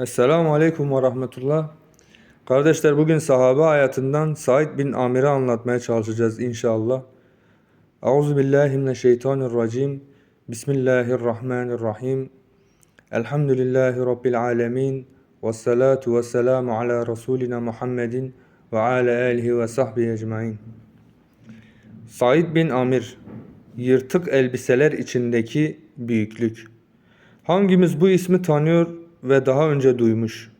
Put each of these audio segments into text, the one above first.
Esselamu Aleyküm ve Rahmetullah. Kardeşler bugün sahabe hayatından Said bin Amir'i anlatmaya çalışacağız inşallah. Euzu billahi mineşşeytanirracim. Bismillahirrahmanirrahim. Elhamdülillahi Rabbil alemin. Ve salatu ve selamu ala Resulina Muhammedin ve ala alihi ve sahbihi ecmain. Said bin Amir, yırtık elbiseler içindeki büyüklük. Hangimiz bu ismi tanıyor ve daha önce duymuş?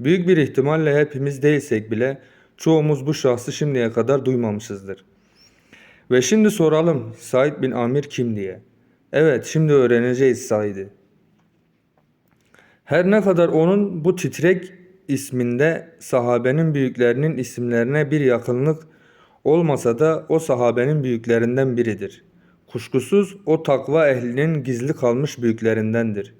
Büyük bir ihtimalle hepimiz değilsek bile çoğumuz bu şahsı şimdiye kadar duymamışızdır. Ve şimdi soralım Said bin Amir kim diye. Evet şimdi öğreneceğiz Said'i. Her ne kadar onun bu titrek isminde sahabenin büyüklerinin isimlerine bir yakınlık olmasa da o sahabenin büyüklerinden biridir. Kuşkusuz o takva ehlinin gizli kalmış büyüklerindendir.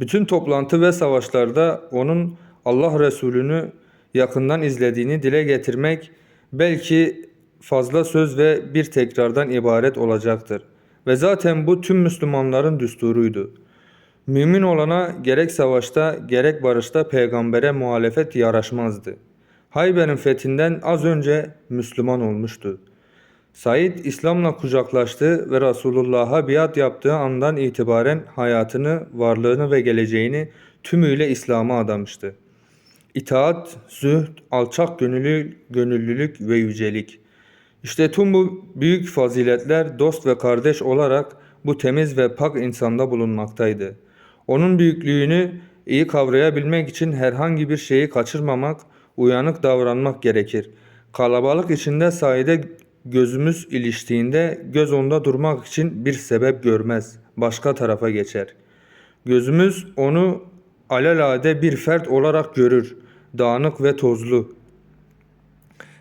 Bütün toplantı ve savaşlarda onun Allah Resulü'nü yakından izlediğini dile getirmek belki fazla söz ve bir tekrardan ibaret olacaktır. Ve zaten bu tüm Müslümanların düsturuydu. Mümin olana gerek savaşta gerek barışta peygambere muhalefet yaraşmazdı. Hayber'in fethinden az önce Müslüman olmuştu. Said İslam'la kucaklaştığı ve Resulullah'a biat yaptığı andan itibaren hayatını, varlığını ve geleceğini tümüyle İslam'a adamıştı. İtaat, zühd, alçak gönüllü, gönüllülük ve yücelik. İşte tüm bu büyük faziletler dost ve kardeş olarak bu temiz ve pak insanda bulunmaktaydı. Onun büyüklüğünü iyi kavrayabilmek için herhangi bir şeyi kaçırmamak, uyanık davranmak gerekir. Kalabalık içinde Said'e gözümüz iliştiğinde göz onda durmak için bir sebep görmez. Başka tarafa geçer. Gözümüz onu alelade bir fert olarak görür. Dağınık ve tozlu.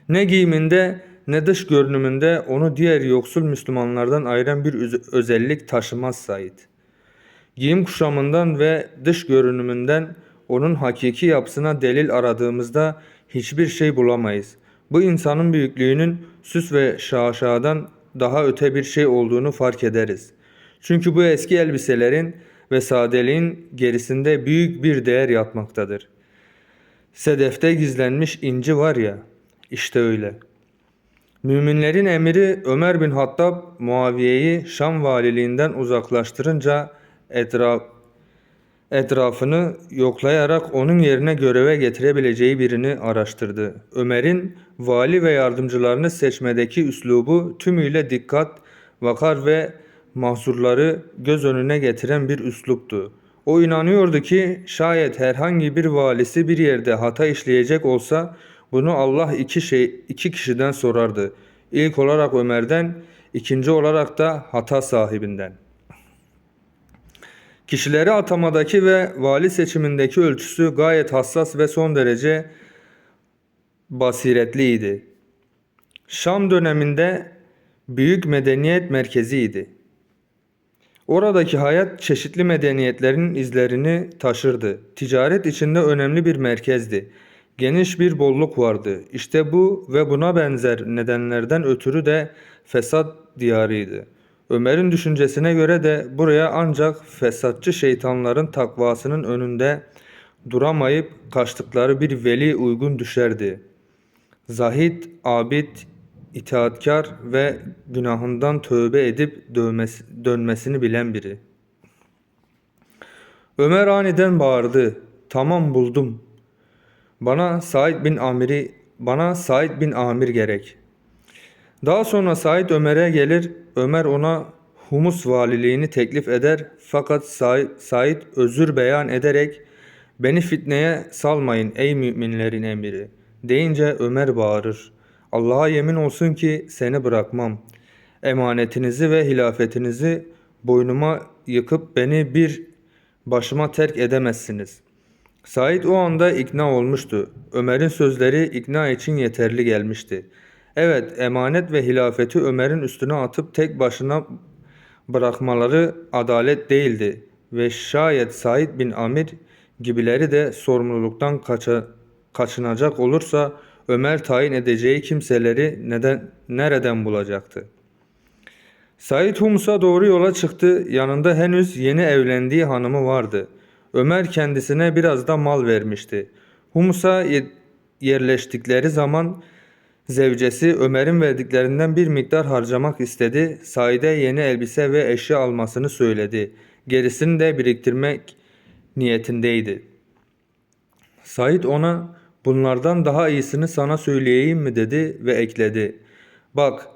Ne giyiminde ne dış görünümünde onu diğer yoksul Müslümanlardan ayıran bir öz- özellik taşımaz Said. Giyim kuşamından ve dış görünümünden onun hakiki yapısına delil aradığımızda hiçbir şey bulamayız. Bu insanın büyüklüğünün süs ve şaşadan daha öte bir şey olduğunu fark ederiz. Çünkü bu eski elbiselerin ve sadeliğin gerisinde büyük bir değer yatmaktadır. Sedefte gizlenmiş inci var ya, işte öyle. Müminlerin emiri Ömer bin Hattab Muaviye'yi Şam valiliğinden uzaklaştırınca etraf, etrafını yoklayarak onun yerine göreve getirebileceği birini araştırdı. Ömer'in vali ve yardımcılarını seçmedeki üslubu tümüyle dikkat, vakar ve mahzurları göz önüne getiren bir üsluptu. O inanıyordu ki şayet herhangi bir valisi bir yerde hata işleyecek olsa bunu Allah iki şey iki kişiden sorardı. İlk olarak Ömer'den, ikinci olarak da hata sahibinden. Kişileri atamadaki ve vali seçimindeki ölçüsü gayet hassas ve son derece basiretliydi. Şam döneminde büyük medeniyet merkeziydi. Oradaki hayat çeşitli medeniyetlerin izlerini taşırdı. Ticaret içinde önemli bir merkezdi. Geniş bir bolluk vardı. İşte bu ve buna benzer nedenlerden ötürü de fesat diyarıydı. Ömer'in düşüncesine göre de buraya ancak fesatçı şeytanların takvasının önünde duramayıp kaçtıkları bir veli uygun düşerdi. Zahid, abid, itaatkar ve günahından tövbe edip dövmesi, dönmesini bilen biri. Ömer aniden bağırdı. Tamam buldum. Bana Said bin Amir'i bana Said bin Amir gerek. Daha sonra Said Ömer'e gelir. Ömer ona Humus valiliğini teklif eder. Fakat Said, özür beyan ederek beni fitneye salmayın ey müminlerin emiri deyince Ömer bağırır. Allah'a yemin olsun ki seni bırakmam. Emanetinizi ve hilafetinizi boynuma yıkıp beni bir başıma terk edemezsiniz. Said o anda ikna olmuştu. Ömer'in sözleri ikna için yeterli gelmişti. Evet, emanet ve hilafeti Ömer'in üstüne atıp tek başına bırakmaları adalet değildi ve şayet Said bin Amir gibileri de sorumluluktan kaça, kaçınacak olursa Ömer tayin edeceği kimseleri neden nereden bulacaktı? Said Humus'a doğru yola çıktı. Yanında henüz yeni evlendiği hanımı vardı. Ömer kendisine biraz da mal vermişti. Humus'a ye- yerleştikleri zaman zevcesi Ömer'in verdiklerinden bir miktar harcamak istedi. Said'e yeni elbise ve eşya almasını söyledi. Gerisini de biriktirmek niyetindeydi. Said ona bunlardan daha iyisini sana söyleyeyim mi dedi ve ekledi. Bak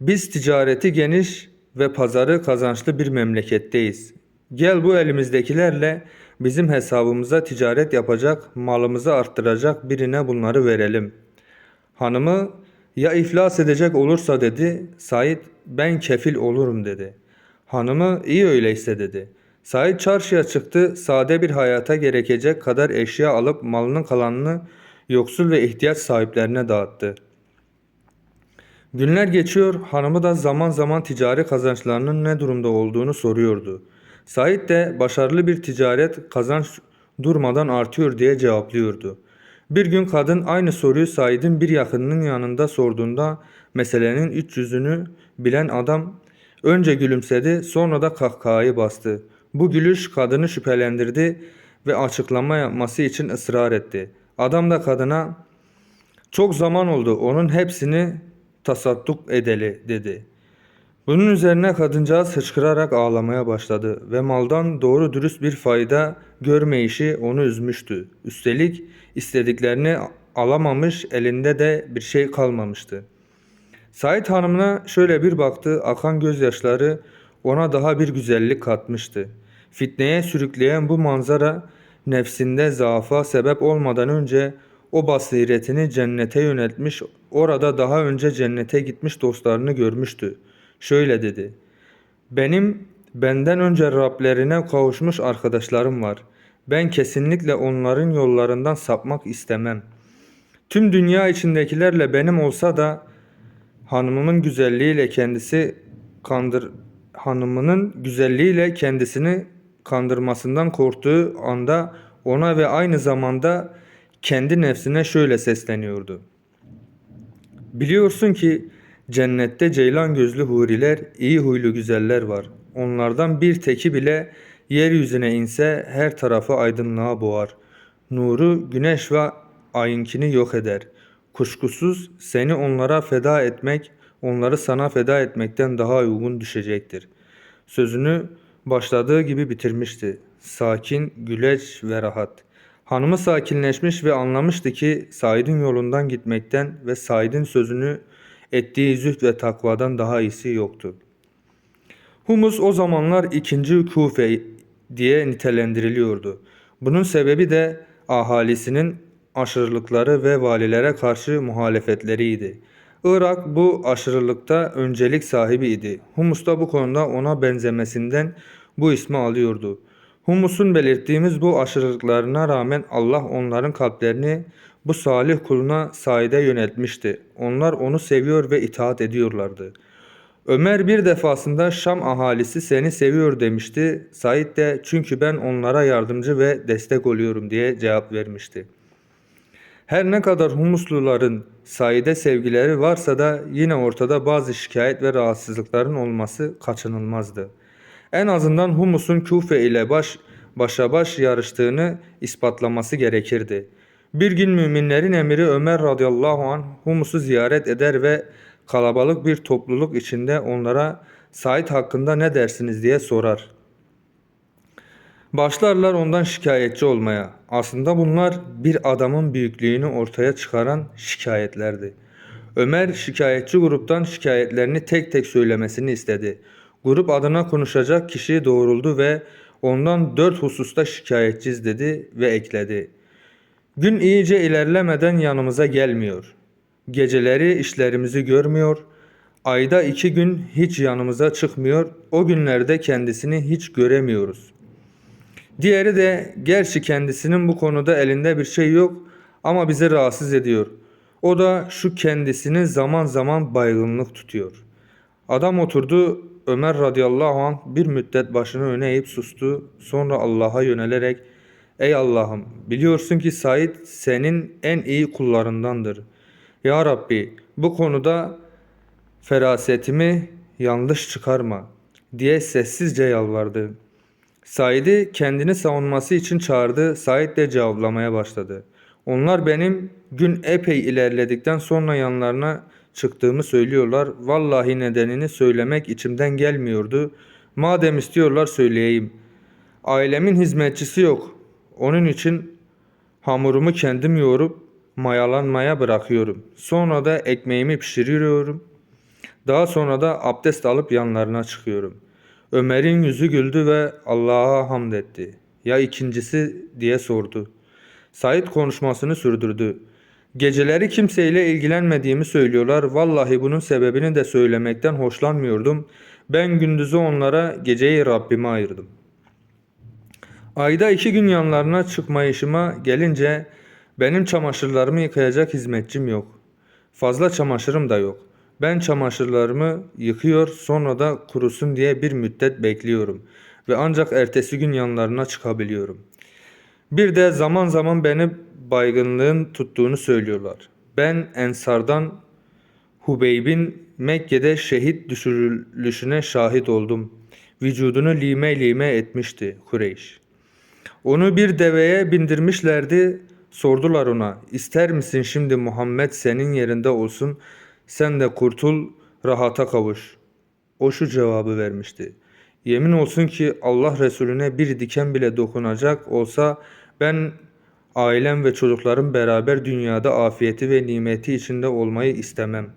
biz ticareti geniş ve pazarı kazançlı bir memleketteyiz. Gel bu elimizdekilerle bizim hesabımıza ticaret yapacak, malımızı arttıracak birine bunları verelim. Hanımı ya iflas edecek olursa dedi. Said ben kefil olurum dedi. Hanımı iyi öyleyse dedi. Said çarşıya çıktı. Sade bir hayata gerekecek kadar eşya alıp malının kalanını yoksul ve ihtiyaç sahiplerine dağıttı. Günler geçiyor, hanımı da zaman zaman ticari kazançlarının ne durumda olduğunu soruyordu. Said de başarılı bir ticaret kazanç durmadan artıyor diye cevaplıyordu. Bir gün kadın aynı soruyu Said'in bir yakınının yanında sorduğunda meselenin iç yüzünü bilen adam önce gülümsedi sonra da kahkahayı bastı. Bu gülüş kadını şüphelendirdi ve açıklama yapması için ısrar etti. Adam da kadına çok zaman oldu onun hepsini tasadduk edeli dedi. Bunun üzerine kadıncağız hıçkırarak ağlamaya başladı ve maldan doğru dürüst bir fayda görmeyişi onu üzmüştü. Üstelik istediklerini alamamış elinde de bir şey kalmamıştı. Said hanımına şöyle bir baktı, akan gözyaşları ona daha bir güzellik katmıştı. Fitneye sürükleyen bu manzara nefsinde zaafa sebep olmadan önce o basiretini cennete yöneltmiş, orada daha önce cennete gitmiş dostlarını görmüştü. Şöyle dedi. Benim benden önce Rablerine kavuşmuş arkadaşlarım var. Ben kesinlikle onların yollarından sapmak istemem. Tüm dünya içindekilerle benim olsa da hanımımın güzelliğiyle kendisi kandır hanımının güzelliğiyle kendisini kandırmasından korktuğu anda ona ve aynı zamanda kendi nefsine şöyle sesleniyordu. Biliyorsun ki cennette ceylan gözlü huriler, iyi huylu güzeller var. Onlardan bir teki bile yeryüzüne inse her tarafı aydınlığa boğar. Nuru güneş ve ayınkini yok eder. Kuşkusuz seni onlara feda etmek, onları sana feda etmekten daha uygun düşecektir. Sözünü başladığı gibi bitirmişti. Sakin, güleç ve rahat. Hanımı sakinleşmiş ve anlamıştı ki Said'in yolundan gitmekten ve Said'in sözünü ettiği zühd ve takvadan daha iyisi yoktu. Humus o zamanlar ikinci Kufe diye nitelendiriliyordu. Bunun sebebi de ahalisinin aşırılıkları ve valilere karşı muhalefetleriydi. Irak bu aşırılıkta öncelik sahibiydi. Humus da bu konuda ona benzemesinden bu ismi alıyordu. Humus'un belirttiğimiz bu aşırılıklarına rağmen Allah onların kalplerini bu salih kuluna Said'e yöneltmişti. Onlar onu seviyor ve itaat ediyorlardı. Ömer bir defasında Şam ahalisi seni seviyor demişti. Said de çünkü ben onlara yardımcı ve destek oluyorum diye cevap vermişti. Her ne kadar Humusluların Said'e sevgileri varsa da yine ortada bazı şikayet ve rahatsızlıkların olması kaçınılmazdı. En azından Humus'un Küfe ile baş başa baş yarıştığını ispatlaması gerekirdi. Bir gün müminlerin emiri Ömer radıyallahu anh Humus'u ziyaret eder ve kalabalık bir topluluk içinde onlara Said hakkında ne dersiniz diye sorar. Başlarlar ondan şikayetçi olmaya. Aslında bunlar bir adamın büyüklüğünü ortaya çıkaran şikayetlerdi. Ömer şikayetçi gruptan şikayetlerini tek tek söylemesini istedi. Grup adına konuşacak kişi doğruldu ve ondan dört hususta şikayetçiz dedi ve ekledi. Gün iyice ilerlemeden yanımıza gelmiyor. Geceleri işlerimizi görmüyor. Ayda iki gün hiç yanımıza çıkmıyor. O günlerde kendisini hiç göremiyoruz. Diğeri de gerçi kendisinin bu konuda elinde bir şey yok ama bizi rahatsız ediyor. O da şu kendisini zaman zaman baygınlık tutuyor. Adam oturdu Ömer radıyallahu anh bir müddet başını öne eğip sustu. Sonra Allah'a yönelerek Ey Allah'ım biliyorsun ki Said senin en iyi kullarındandır. Ya Rabbi bu konuda ferasetimi yanlış çıkarma diye sessizce yalvardı. Said'i kendini savunması için çağırdı. Said de cevaplamaya başladı. Onlar benim gün epey ilerledikten sonra yanlarına çıktığımı söylüyorlar. Vallahi nedenini söylemek içimden gelmiyordu. Madem istiyorlar söyleyeyim. Ailemin hizmetçisi yok. Onun için hamurumu kendim yoğurup mayalanmaya bırakıyorum. Sonra da ekmeğimi pişiriyorum. Daha sonra da abdest alıp yanlarına çıkıyorum. Ömer'in yüzü güldü ve Allah'a hamd etti. Ya ikincisi diye sordu. Said konuşmasını sürdürdü. Geceleri kimseyle ilgilenmediğimi söylüyorlar. Vallahi bunun sebebini de söylemekten hoşlanmıyordum. Ben gündüzü onlara, geceyi Rabbime ayırdım. Ayda iki gün yanlarına çıkmayışıma gelince benim çamaşırlarımı yıkayacak hizmetçim yok. Fazla çamaşırım da yok. Ben çamaşırlarımı yıkıyor sonra da kurusun diye bir müddet bekliyorum ve ancak ertesi gün yanlarına çıkabiliyorum. Bir de zaman zaman beni baygınlığın tuttuğunu söylüyorlar. Ben Ensardan Hubeyb'in Mekke'de şehit düşürülüşüne şahit oldum. Vücudunu lime lime etmişti Kureyş. Onu bir deveye bindirmişlerdi. Sordular ona, ister misin şimdi Muhammed senin yerinde olsun, sen de kurtul, rahata kavuş. O şu cevabı vermişti. Yemin olsun ki Allah Resulüne bir diken bile dokunacak olsa ben ailem ve çocuklarım beraber dünyada afiyeti ve nimeti içinde olmayı istemem.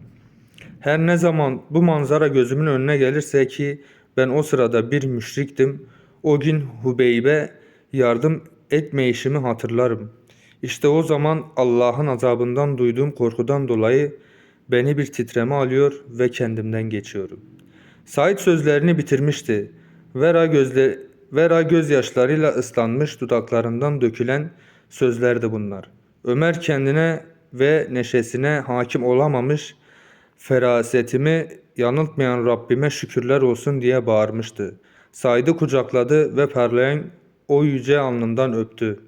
Her ne zaman bu manzara gözümün önüne gelirse ki ben o sırada bir müşriktim, o gün Hubeybe yardım etmeyişimi hatırlarım. İşte o zaman Allah'ın azabından duyduğum korkudan dolayı beni bir titreme alıyor ve kendimden geçiyorum. Said sözlerini bitirmişti. Vera gözle Vera gözyaşlarıyla ıslanmış dudaklarından dökülen sözlerdi bunlar. Ömer kendine ve neşesine hakim olamamış, ferasetimi yanıltmayan Rabbime şükürler olsun diye bağırmıştı. Said'i kucakladı ve parlayan o yüce alnından öptü.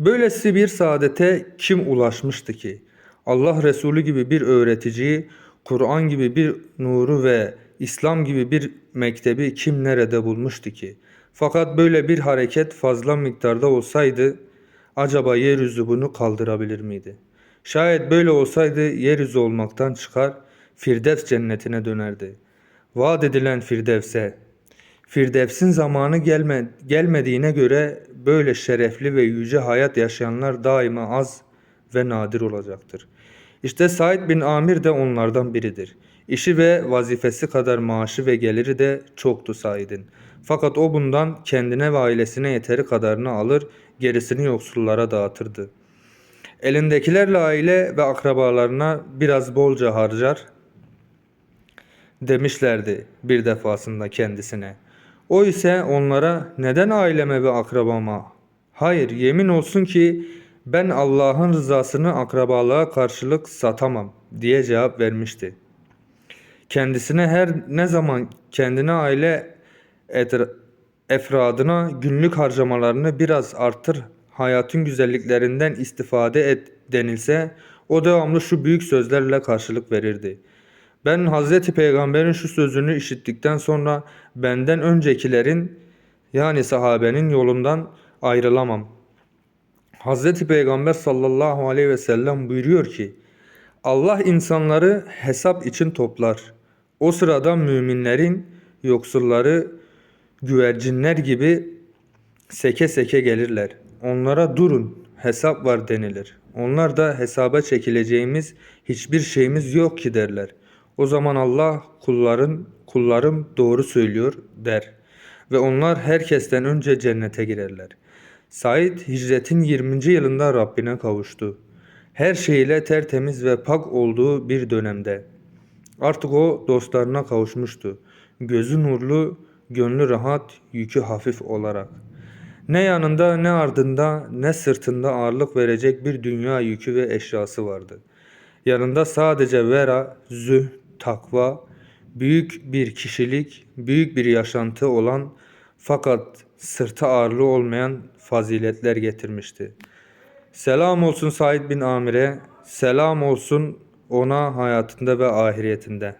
Böylesi bir saadete kim ulaşmıştı ki? Allah Resulü gibi bir öğreticiyi, Kur'an gibi bir nuru ve İslam gibi bir mektebi kim nerede bulmuştu ki? Fakat böyle bir hareket fazla miktarda olsaydı acaba yeryüzü bunu kaldırabilir miydi? Şayet böyle olsaydı yeryüzü olmaktan çıkar, Firdevs cennetine dönerdi. Vaat edilen Firdevs'e, Firdevs'in zamanı gelme, gelmediğine göre böyle şerefli ve yüce hayat yaşayanlar daima az ve nadir olacaktır. İşte Said bin Amir de onlardan biridir. İşi ve vazifesi kadar maaşı ve geliri de çoktu Said'in. Fakat o bundan kendine ve ailesine yeteri kadarını alır, gerisini yoksullara dağıtırdı. Elindekilerle aile ve akrabalarına biraz bolca harcar demişlerdi bir defasında kendisine. O ise onlara neden aileme ve akrabama? Hayır yemin olsun ki ben Allah'ın rızasını akrabalığa karşılık satamam diye cevap vermişti. Kendisine her ne zaman kendine aile efradına günlük harcamalarını biraz artır, hayatın güzelliklerinden istifade et denilse o devamlı şu büyük sözlerle karşılık verirdi. Ben Hazreti Peygamber'in şu sözünü işittikten sonra benden öncekilerin yani sahabenin yolundan ayrılamam. Hazreti Peygamber sallallahu aleyhi ve sellem buyuruyor ki Allah insanları hesap için toplar. O sırada müminlerin yoksulları güvercinler gibi seke seke gelirler. Onlara durun hesap var denilir. Onlar da hesaba çekileceğimiz hiçbir şeyimiz yok ki derler. O zaman Allah kulların kullarım doğru söylüyor der ve onlar herkesten önce cennete girerler. Said hicretin 20. yılında Rabbine kavuştu. Her şeyle tertemiz ve pak olduğu bir dönemde. Artık o dostlarına kavuşmuştu. Gözü nurlu, gönlü rahat, yükü hafif olarak. Ne yanında ne ardında ne sırtında ağırlık verecek bir dünya yükü ve eşyası vardı. Yanında sadece vera, züh, takva, büyük bir kişilik, büyük bir yaşantı olan fakat sırtı ağırlığı olmayan faziletler getirmişti. Selam olsun Said bin Amir'e, selam olsun ona hayatında ve ahiretinde.